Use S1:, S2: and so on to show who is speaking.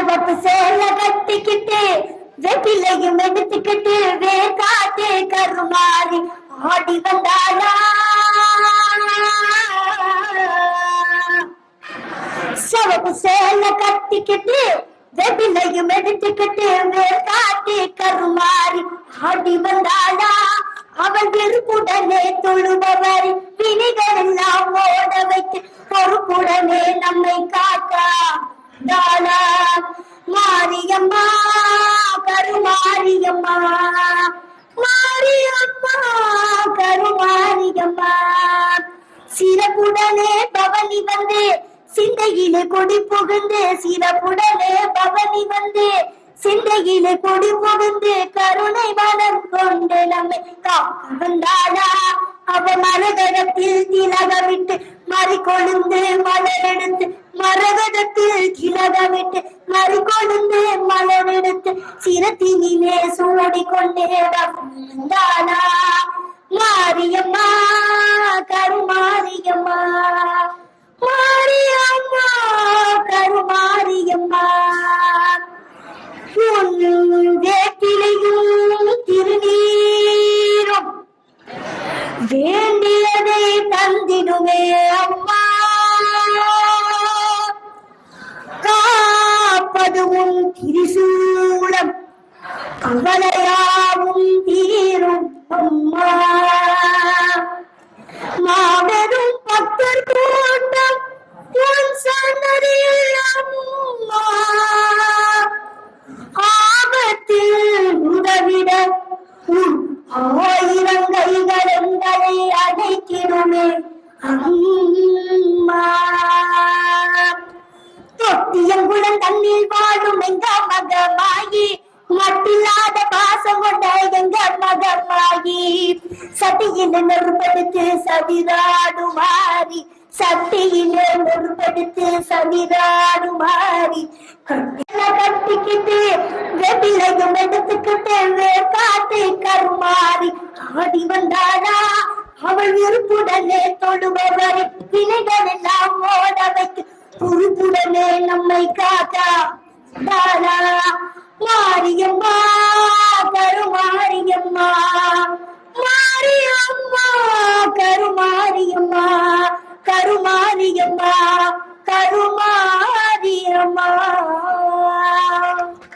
S1: சவப்பு சேல கட்டிக்கிட்டு வெட்டிலையும் எடுத்துக்கிட்டு வேகாத்தே கருமாறி ஆடி வந்தாளா சவப்பு சேல கட்டிக்கிட்டு வெட்டிலையும் எடுத்துக்கிட்டு வேகாத்தே கருமாறி ஆடி வந்தாளா அவள் வெறுப்புடனே தொழுபவர் வினிகள் எல்லாம் ஓட வைத்து பொறுப்புடனே நம்மை காக்கா. தானா மாரியம்மா கருமாரியம்மா. மாரியம்மா கருமாரியம்மா. சிறப்புடனே பவனி வந்து சிந்தையிலே கொடி புகுந்து சிறப்புடனே பவனி வந்து சிந்தையிலே கொடி புகுந்து கருணை மனம் கொண்டு நம்மை காக்க வந்தாளா. அவ மரகதத்தில் திலகமிட்டு மறிக்கொழுந்து மலரெடுத்து மரகதத்தில் திலகமிட்டு மறிக்கொழுந்து மலரெடுத்து சிரத்தினிலே சூடிக்கொண்டே வந்தாளா மாரியம்மா வேண்டுமே அம்மா. காப்பதுவும் திரிசூலம். கவலையாவும் தீரும் அம்மா. மாபெரும் பக்தர் கூட்டம் உன் சன்னதியில் அம்மா. ஆபத்தில் உதவிட உன் ஆயிரம் கைகள் எங்களை அடைக்கிடுமே அம்மா தொட்டியங்குளம் தண்ணீர் வாழும் எங்க மகமாகி மட்டில்லாத பாசம் கொண்ட எங்க மகமாகி சட்டியில் நெருப்படுத்து சதிராடு மாறி. சட்டியிலே நெருப்படுத்து சதிராடு மாறி. கட்டிக்கிட்டு வெட்டிலையும் எடுத்துக்கிட்டு காத்து கருமாறி. ஆடி வந்தாடா அவள் விருப்புடனே தொடுபவரை. வினைகள் எல்லாம் ஓட வைத்து பொறுப்புடனே நம்மை காத்தா. தானா மாரியம்மா கருமாரியம்மா. மாரியம்மா கருமாரியம்மா கருமாரியம்மா கருமா